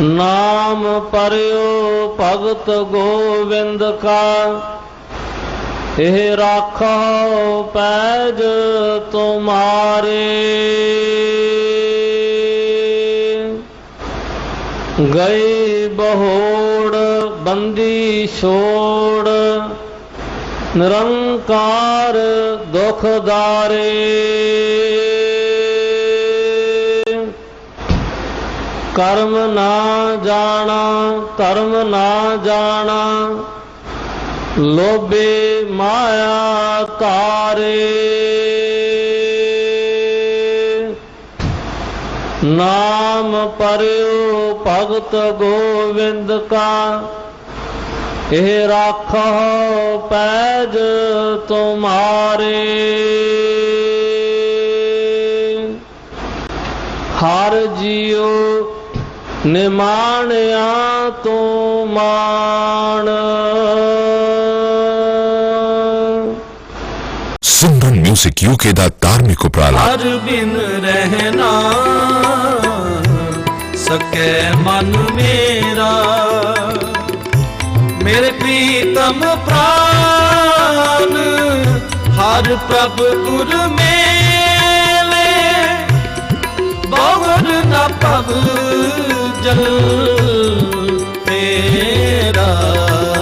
ਨਾਮ ਪਰਿਓ ਭਗਤ ਗੋਵਿੰਦ ਕਾ। ਇਹ ਰਾਖੋ ਪੈਜ ਤੁਮਾਰੇ। ਗਈ ਬਹੋੜ ਬੰਦੀ ਛੋੜ। ਨਿਰੰਕਾਰ ਦੁਖਦਾਰੇ ਕਰਮ ਨਾ ਜਾਣਾ, ਧਰਮ ਨਾ ਜਾਣਾ। ਲੋਭੇ ਮਾਇਆ ਤਾਰੇ ਨਾਮ ਪਰਿਓ ਭਗਤ ਗੋਵਿੰਦ ਕਾ। ਇਹ ਰਾਖੋ ਪੈਜ ਤੁਮਾਰੇ। ਹਰ ਜੀਉ ਨਿਮਾਣਿਆ ਤੂੰ ਮਾਣ। 뮤직 UK ਦਾ ਧਾਰਮਿਕ ਉਪਰਾਲਾ। ਹਰ ਬਿਨ ਰਹਿਣਾ ਸਕੈ ਮਨ ਮੇਰਾ। ਮੇਰੇ ਪ੍ਰੀਤਮ ਪ੍ਰਾਨ ਹਰ ਪ੍ਰਭ ਗੁਰ ਮੇਲੇ। ਬਹੁਰ ਨਾ ਪਵ ਜਲ